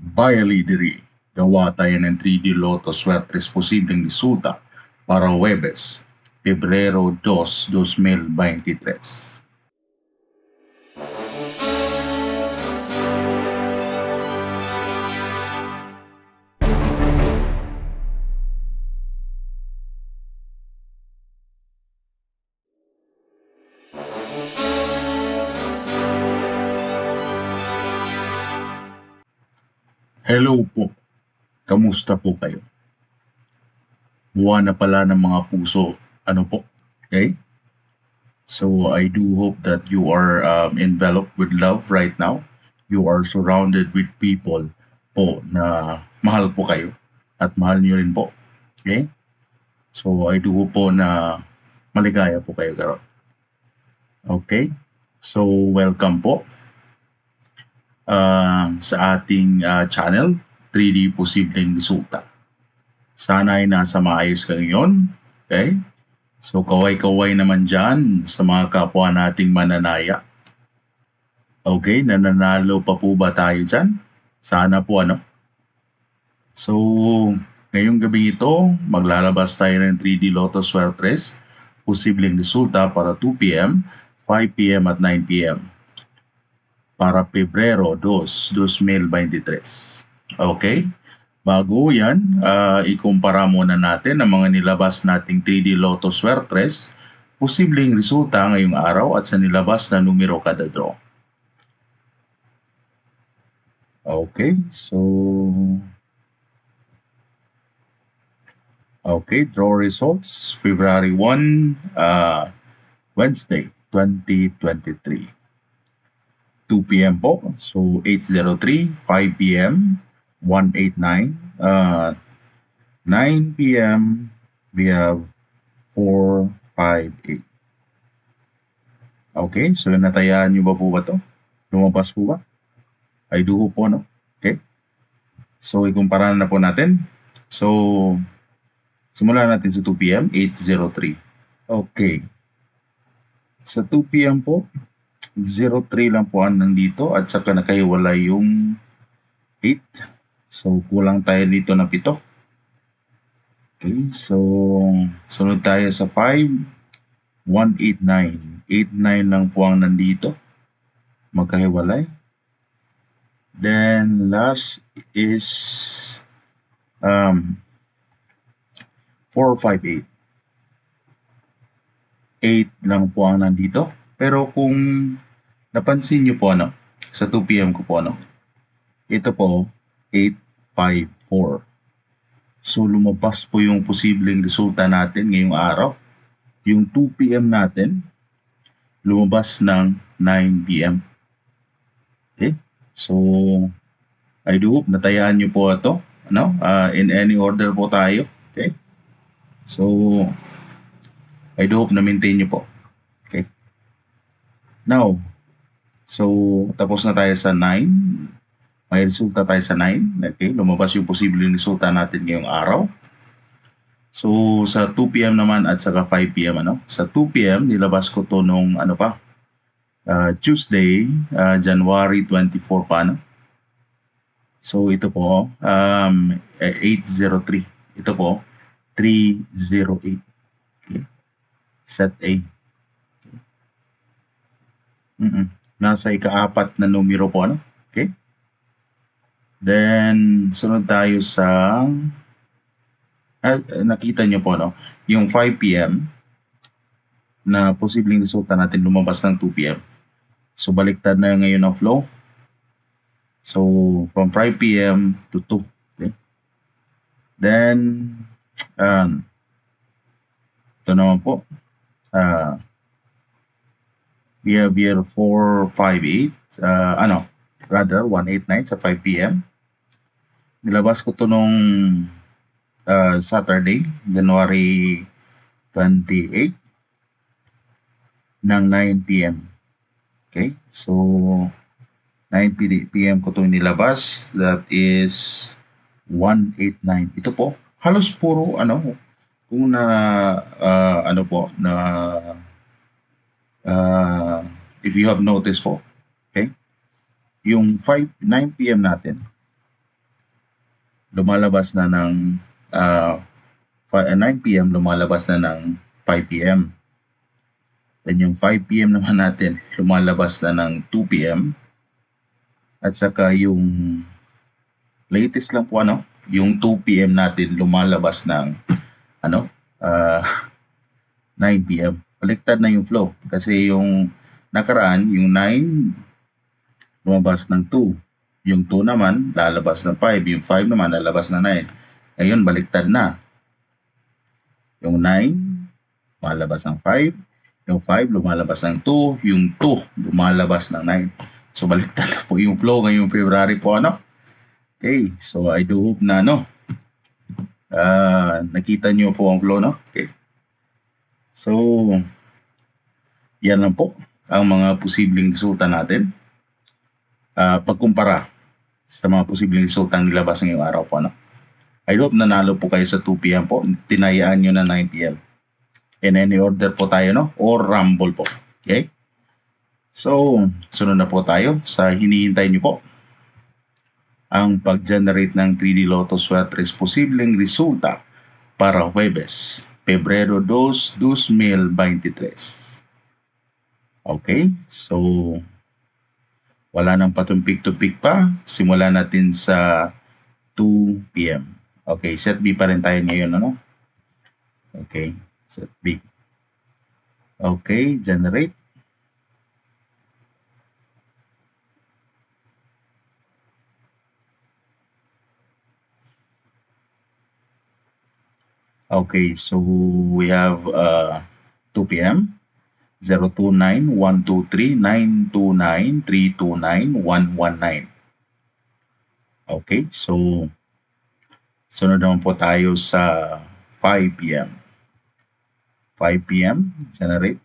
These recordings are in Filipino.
Bayalidiri, gawa tayo ng 3D Lotto Swertres posibleng resulta para Webes, Pebrero 2, 2023. Hello po. Kamusta po kayo? Buwan na pala ng mga puso. Ano po? Okay? So I do hope that you are um, enveloped with love right now. You are surrounded with people po na mahal po kayo at mahal niyo rin po. Okay? So I do hope po na maligaya po kayo karon. Okay? So welcome po uh, sa ating uh, channel, 3D Posibleng Resulta. Sana ay nasa maayos ka ngayon. Okay? So kaway-kaway naman dyan sa mga kapwa nating mananaya. Okay, nananalo pa po ba tayo dyan? Sana po ano? So, ngayong gabi ito, maglalabas tayo ng 3D Lotto Swertres. Posibleng resulta para 2pm, 5pm at 9pm para Pebrero 2, 2023. Okay? Bago yan, uh, ikumpara muna natin ang mga nilabas nating 3D Lotto Swertres, posibleng resulta ngayong araw at sa nilabas na numero kada draw. Okay, so... Okay, draw results, February 1, uh, Wednesday, 2023. 2 p.m. po. So 803, 5 p.m. 189, uh, 9 p.m. we have 458. Okay, so natayaan nyo ba po ba to? Lumabas po ba? Do hope po, no? Okay. So, ikumpara na po natin. So, simulan natin sa 2 p.m. 803. Okay. Sa 2 p.m. po, 03 lang po ang nandito at saka nakahiwala yung 8. So, kulang tayo dito na 7. Okay, so, sunod tayo sa 5. 189. 89 lang po ang nandito. Magkahiwalay. Then, last is um, 458. 8 lang po ang nandito. Pero kung napansin niyo po ano, sa 2 p.m. ko po ano, ito po 854. So lumabas po yung posibleng resulta natin ngayong araw. Yung 2 p.m. natin lumabas ng 9 p.m. Okay? So I do hope natayaan niyo po ito. Ano? Uh, in any order po tayo. Okay? So I do hope na maintain niyo po. Now, so tapos na tayo sa 9. May resulta tayo sa 9. Okay, lumabas yung posibleng resulta natin ngayong araw. So sa 2 p.m. naman at saka 5 p.m. ano? Sa 2 p.m. nilabas ko to nung ano pa? Uh, Tuesday, uh, January 24 pa ano? So ito po um 803. Ito po 308. Okay. Set A. Mm Nasa ikaapat na numero po, ano? Okay? Then, sunod tayo sa... Ah, nakita nyo po, no? Yung 5 p.m. na posibleng resulta natin lumabas ng 2 p.m. So, baliktad na ngayon ang flow. So, from 5 p.m. to 2. Okay? Then, um, ito naman po. Ah, uh, Here 458, uh, ano, rather 189 sa 5 p.m. Nilabas ko to nung uh, Saturday, January 28 ng 9 p.m. Okay? So, 9 p.m. ko to nilabas. That is 189. Ito po, halos puro ano, kung na uh, ano po, na uh, if you have noticed po, okay, yung 5, 9 p.m. natin, lumalabas na ng uh, 9 p.m. lumalabas na ng 5 p.m. Then yung 5 p.m. naman natin lumalabas na ng 2 p.m. At saka yung latest lang po ano, yung 2 p.m. natin lumalabas ng ano, uh, 9 p.m. Baliktad na yung flow kasi yung nakaraan, yung 9 lumabas ng 2. Yung 2 naman lalabas ng 5, yung 5 naman lalabas ng 9. Ngayon baliktad na. Yung 9 lumalabas ng 5, yung 5 lumalabas ng 2, yung 2 lumalabas ng 9. So baliktad na po yung flow ngayong February po ano. Okay, so I do hope na no. Uh, nakita niyo po ang flow no. Okay. So, yan lang po ang mga posibleng resulta natin. Uh, pagkumpara sa mga posibleng resulta ang nilabas ngayong araw po. Ano? I hope nanalo po kayo sa 2 p.m. po. Tinayaan nyo na 9 p.m. In any order po tayo, no? Or rumble po. Okay? So, sunod na po tayo sa hinihintay nyo po. Ang pag-generate ng 3D Lotto Sweaters posibleng resulta para Huwebes Pebrero 2, 2023. Okay, so wala nang patumpik-tumpik pa. Simulan natin sa 2 p.m. Okay, set B pa rin tayo ngayon, ano? Okay, set B. Okay, generate. Okay, so we have uh, 2 p.m. 029 123 929 329 119. Okay, so sunod naman po tayo sa 5 p.m. 5 p.m. generate.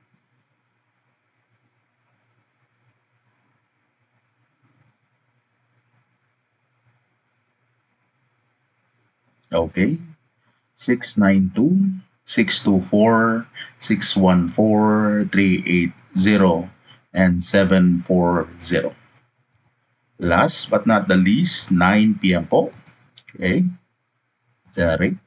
Okay, 692, 624, 614, 380, and 740. Last but not the least, 9 p.m. po. Okay. Generate.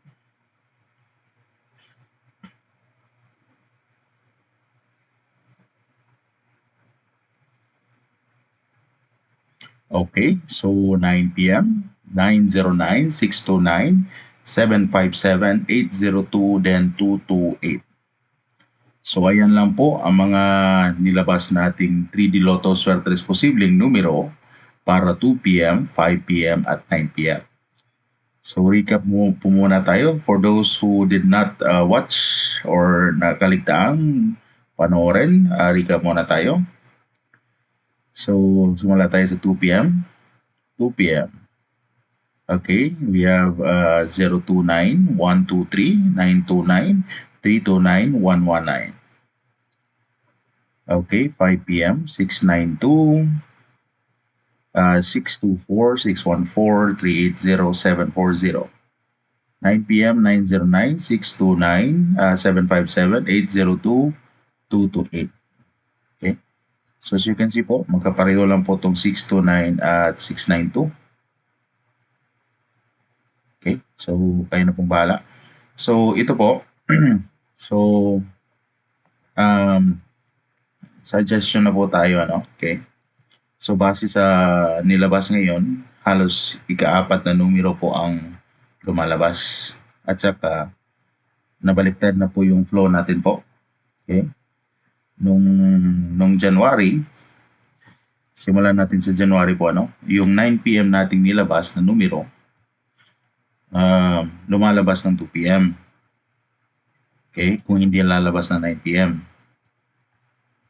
Okay, so 9 p.m., 909, 629, 757, 802, then 228. So ayan lang po ang mga nilabas nating 3D Lotto Swertres posibleng numero para 2 p.m., 5 p.m. at 9 p.m. So recap mo po muna tayo for those who did not uh, watch or nakaligtaang panoorin, uh, recap muna tayo. So simula tayo sa 2 p.m. 2 p.m. Okay, we have uh, 029 123 929 329 119. Okay, 5 p.m. 692 uh, 624 614 380 740. 9 p.m. 909 629 uh, 757 802 228. Okay. So as you can see po, magkapareho lang po itong 629 at 692. So, kayo na pong bahala. So, ito po. so, um, suggestion na po tayo, ano? Okay? So, base sa nilabas ngayon, halos ikaapat na numero po ang lumalabas. At saka, nabaliktad na po yung flow natin po. Okay? Nung, nung January, simulan natin sa January po, ano? Yung 9 p.m. nating nilabas na numero, uh, lumalabas ng 2 p.m. Okay? Kung hindi lalabas ng 9 p.m.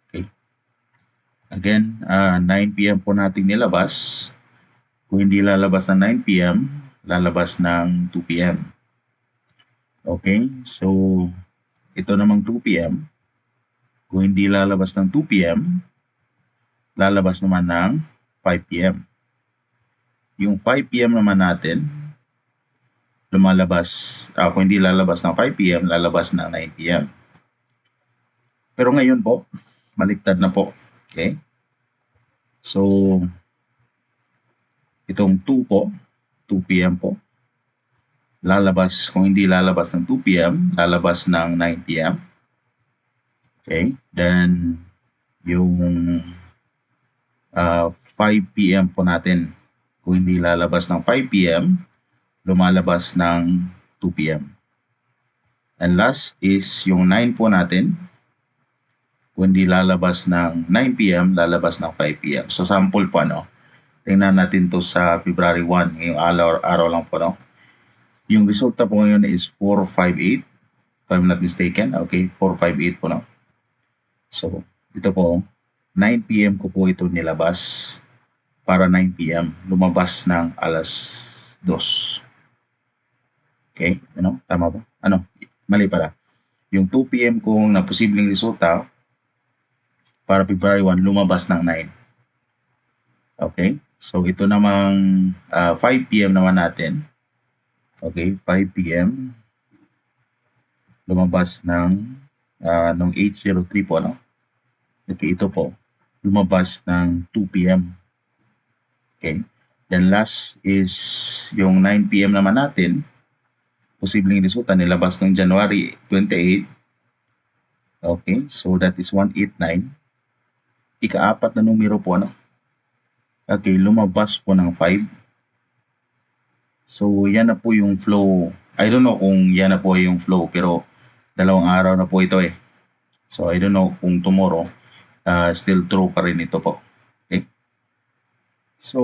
Okay? Again, uh, 9 p.m. po nating nilabas. Kung hindi lalabas ng 9 p.m., lalabas ng 2 p.m. Okay? So, ito namang 2 p.m. Kung hindi lalabas ng 2 p.m., lalabas naman ng 5 p.m. Yung 5 p.m. naman natin, lumalabas, uh, kung hindi lalabas ng 5 p.m., lalabas ng 9 p.m. Pero ngayon po, baliktad na po. Okay? So, itong 2 po, 2 p.m. po, lalabas, kung hindi lalabas ng 2 p.m., lalabas ng 9 p.m. Okay? Then, yung uh, 5 p.m. po natin, kung hindi lalabas ng 5 p.m., lumalabas ng 2 p.m. And last is yung 9 po natin, kung hindi lalabas ng 9 p.m., lalabas ng 5 p.m. So sample po ano, tingnan natin to sa February 1, yung araw, araw lang po no. Yung resulta po ngayon is 458, if I'm not mistaken. Okay, 458 po no. So, ito po, 9 p.m. ko po ito nilabas para 9 p.m. Lumabas ng alas 2. Okay, ano? Tama ba? Ano? Mali pala. Yung 2 p.m. kong na posibleng resulta para February 1, lumabas ng 9. Okay? So, ito namang uh, 5 p.m. naman natin. Okay, 5 p.m. Lumabas ng uh, nung 8.03 po, no? Okay, ito po. Lumabas ng 2 p.m. Okay. Then last is yung 9 p.m. naman natin. Posibleng resulta nilabas ng January 28. Okay, so that is 189. Ikaapat na numero po, no? Okay, lumabas po ng 5. So, yan na po yung flow. I don't know kung yan na po yung flow, pero dalawang araw na po ito eh. So, I don't know kung tomorrow, uh, still true pa rin ito po. Okay. So,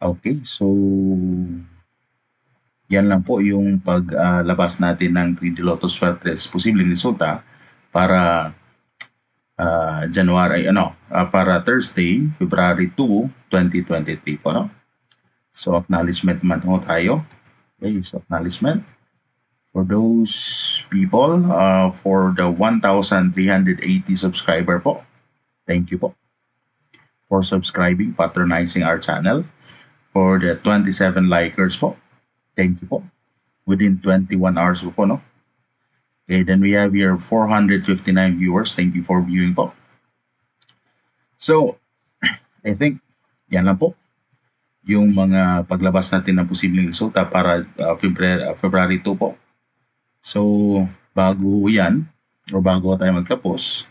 okay. So, yan lang po yung paglabas uh, natin ng 3D Lotus Sweatress. Posibleng resulta para uh, January, ano, uh, para Thursday, February 2, 2023 po, no? So, acknowledgement man po tayo. Okay, so acknowledgement. For those people, uh, for the 1,380 subscriber po, thank you po for subscribing, patronizing our channel. For the 27 likers po, thank you po. Within 21 hours po, no? Okay, then we have here 459 viewers. Thank you for viewing po. So, I think yan lang po yung mga paglabas natin ng posibleng resulta para uh, February, uh, February 2 po. So, bago yan, o bago tayo magtapos,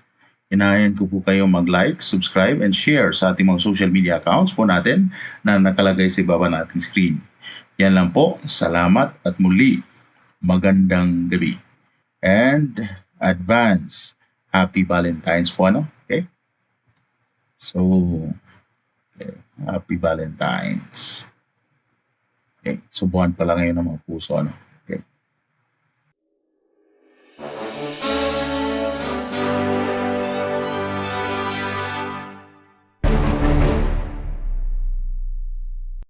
inahayan ko po kayo mag-like, subscribe, and share sa ating mga social media accounts po natin na nakalagay sa baba nating screen. Yan lang po. Salamat at muli. Magandang gabi and advance happy Valentine's po ano okay so okay. happy Valentine's okay so buwan pa lang ngayon ng mga puso ano